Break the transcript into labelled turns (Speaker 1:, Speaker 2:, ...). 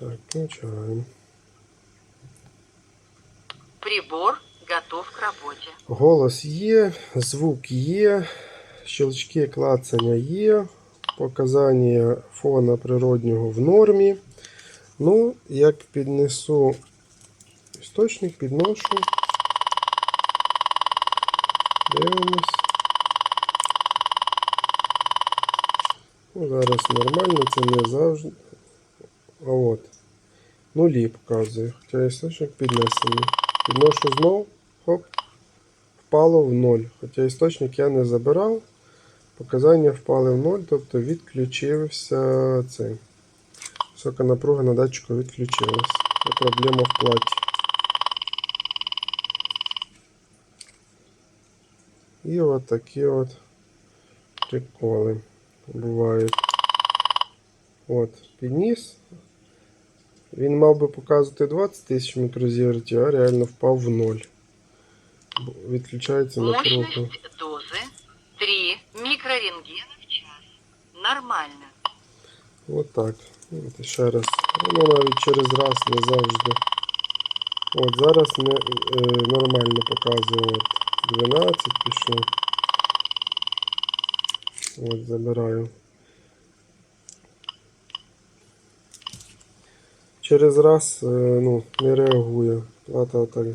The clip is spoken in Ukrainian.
Speaker 1: Так, включаємо.
Speaker 2: Прибор готов к работе.
Speaker 1: Голос є, звук є, щелчки клацання є, показання фона природнього в нормі. Ну, як піднесу істочник, підношу. Дивимось. Ну, зараз нормально, це не завжди. От. Нулі показує. Хоча істочник піднесений. Підношу знов. Хоп впало в ноль. Хоча істочник я не забирав, показання впали в ноль, тобто відключився цей. Висока напруга на датчику відключилась. Це проблема в платі. І от такі от приколи бувають. От, підніс. Він мав би показувати 20 тисяч мікрозівертів, а реально впав в ноль. Відключається напруга.
Speaker 2: Мощность дозы 3 микрорентгена в час. Нормально.
Speaker 1: От так. От ще раз. Воно навіть через раз не завжди. От зараз не, е, нормально показує. От 12 пішло. От забираю. Через раз е, ну, не реагує. Плата отак.